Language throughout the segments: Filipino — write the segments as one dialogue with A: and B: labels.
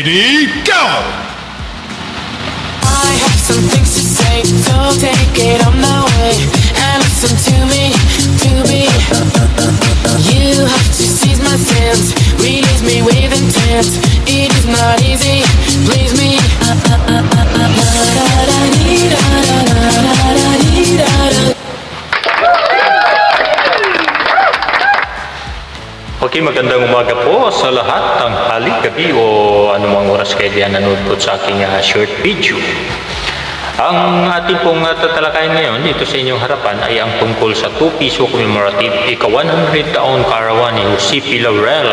A: Go!
B: I have some things to say, so take it on way and listen to me,
C: Okay, magandang umaga po sa lahat ng halik gabi o anumang oras kayo diyan nanood sa aking ah, short video. Ang ating pong uh, ngayon dito sa inyong harapan ay ang tungkol sa 2 piso commemorative ika-100 taon karawan ni Jose P. Laurel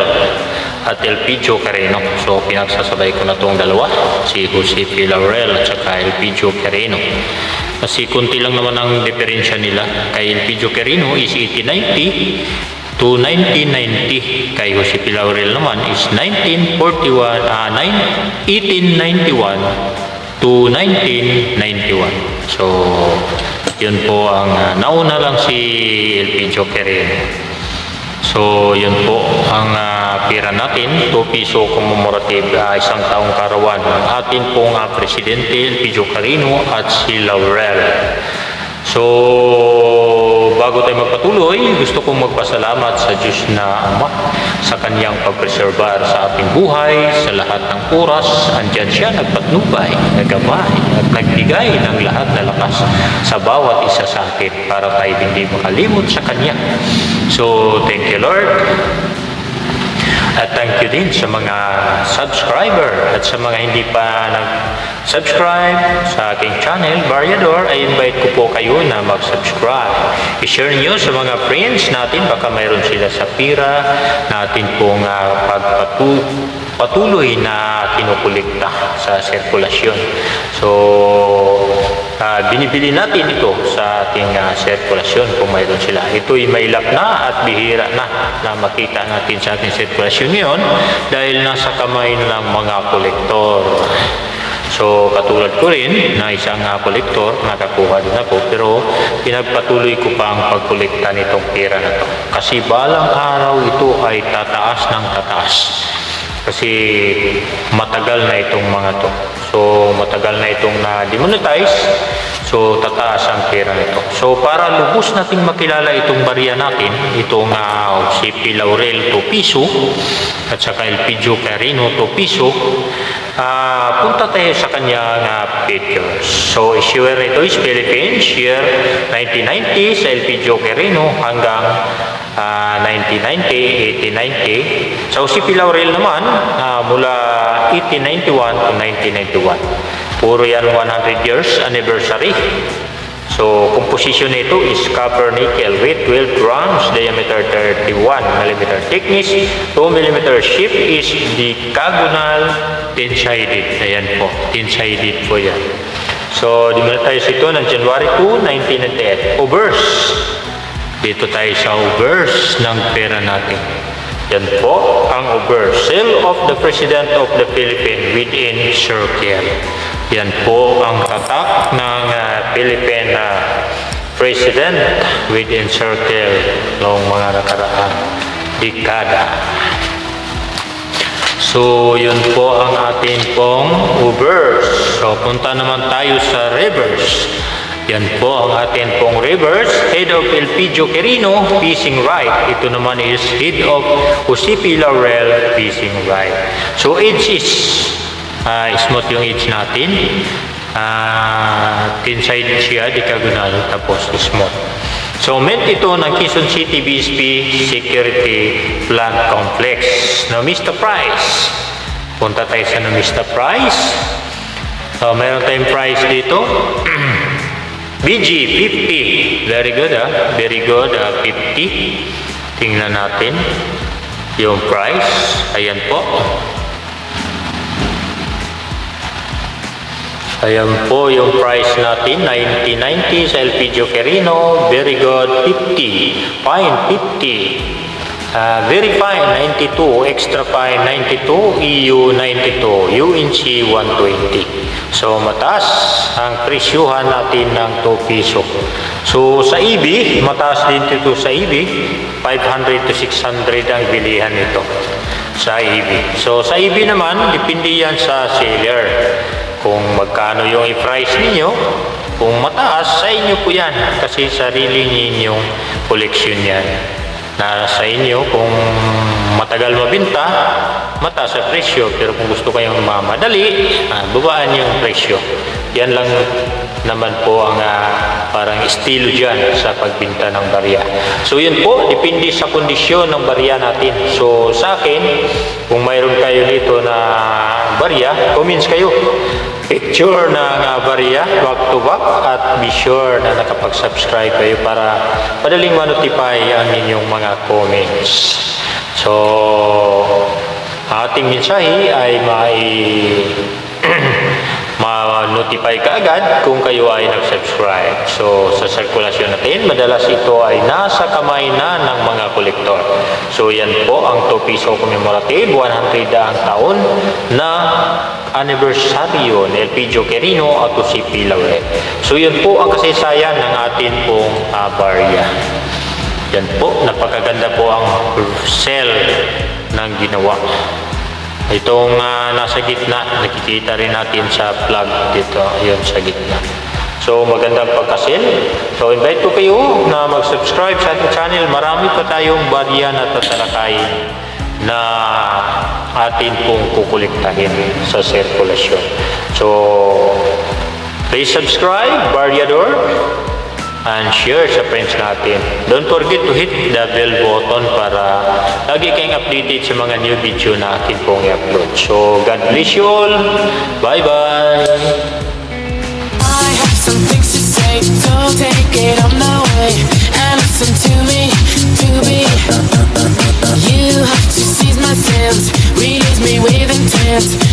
C: at Elpidio Carreno. So pinagsasabay ko na itong dalawa, si Jose P. Laurel at saka Elpidio Carreno. Kasi kunti lang naman ang diferensya nila. Kay Elpidio Carreno is 1890 to 1990 kay Jose P. Naman is 1941 ah 9 1891 to 1991 so yun po ang ah, nauna lang si Elpidio Quereno so yun po ang ah, pira natin. 2 piso commemorative ah, isang taong karawan. Ng atin pong ah, presidente Elpidio Quereno at si Laurel. So, bago tayo magpatuloy, gusto kong magpasalamat sa Diyos na Ama sa kanyang pagpreserbar sa ating buhay, sa lahat ng oras. Andyan siya nagpatnubay, nagabay, at nagbigay ng lahat na lakas sa bawat isa sa atin para tayo hindi makalimot sa Kanya. So, thank you Lord. At thank you din sa mga subscriber at sa mga hindi pa nag-subscribe sa aking channel, Variador, ay invite ko po kayo na mag-subscribe. I-share nyo sa mga friends natin, baka mayroon sila sa pira natin pong uh, pagpatu patuloy na kinukulikta sa sirkulasyon. So, uh, binibili natin ito sa ating uh, sirkulasyon kung mayroon sila. Ito'y mailap na at bihira na na makita natin sa ating sirkulasyon ngayon dahil nasa kamay ng mga kolektor. So, katulad ko rin na isang uh, kolektor, nakakuha din ako, pero pinagpatuloy ko pa ang pagkolekta nitong pera na to. Kasi balang araw ito ay tataas ng tataas. Kasi matagal na itong mga to. So, matagal na itong na-demonetize. So, tataas ang pera nito. So, para lubos nating makilala itong barya natin, itong uh, CP Laurel 2 piso, at saka Elpidio Carino 2 piso, uh, punta tayo sa kanyang uh, pictures. So, issuer nito is Philippines, year 1990 sa Elpidio Carino hanggang uh, 1990, 1890. Sa UCP Laurel naman, uh, mula 1891 to 1991. Puro yan 100 years anniversary. So, composition nito is copper nickel with 12 grams, diameter 31 mm thickness, 2 mm shape is decagonal tin-sided. Ayan po, tin-sided po yan. So, demonetize ito ng January 2, 1998. Obverse. Dito tayo sa obverse ng pera natin. Yan po ang obverse. Seal of the President of the Philippines within circle. Yan po ang tatak ng uh, Philippine uh, President within circle noong mga nakaraang dekada. So, yun po ang atin pong reverse. So, punta naman tayo sa reverse. Yan po ang atin pong reverse. Head of Elpidio Quirino, facing right. Ito naman is head of Josipi Laurel, facing right. So, edge is uh, smooth yung edge natin. Uh, tin side siya, diagonal, tapos smooth. So, meant ito ng Quezon City BSP Security Plant Complex. Now, Mr. Price. Punta tayo sa no, Mr. Price. So, meron tayong price dito. BG 50. Very good ah. Very good. ah, 50. Tingnan natin yung price. Ayan po. Ayan po yung price natin, 1990 sa LPG Carino, very good, 50, fine, 50. Ah, very fine, 92, extra fine, 92, EU 92, UNC 120. So mataas ang presyuhan natin ng 2 piso. So sa EB, mataas din ito sa EB, 500 to 600 ang bilihan nito. sa EB. So sa EB naman, depende yan sa seller. Kung magkano yung i-price ninyo, kung mataas, sa inyo po yan. Kasi sarili ninyong collection yan. Na sa inyo, kung matagal mabinta, mataas sa presyo. Pero kung gusto kayong mamadali, ah, babaan yung presyo. Yan lang naman po ang ah, parang estilo dyan sa pagbinta ng barya. So yun po, depende sa kondisyon ng barya natin. So sa akin, kung mayroon kayo dito na barya, comments kayo. Picture ng uh, barya, back to back, at be sure na nakapag-subscribe kayo para madaling ma-notify ang inyong mga comments. So, ating mensahe ay mai ma-notify ka agad kung kayo ay nag-subscribe. So, sa sirkulasyon natin, madalas ito ay nasa kamay na ng mga kolektor. So, yan po ang 2 piso commemorative, 100 ang taon na anibersaryo ni Elpidio Quirino at si Pilawe. So, yan po ang kasaysayan ng atin pong uh, barya. Yan po, napakaganda po ang cell ng ginawa. Itong ah, nasa gitna, nakikita rin natin sa plug dito, yun sa gitna. So magandang pagkasil. So invite ko kayo na mag-subscribe sa ating channel. Marami pa tayong barya na tatalakayin na atin pong kukuliktahin sa sirkulasyon. So please subscribe, Barriador and share sa friends natin. Don't forget to hit the bell button para lagi kayong updated sa mga new video na atin pong i-upload. So, God bless you all. Bye-bye.
B: I have some things to say, so take it on the way and listen to me, to me. You have to seize my sense, release me with intent.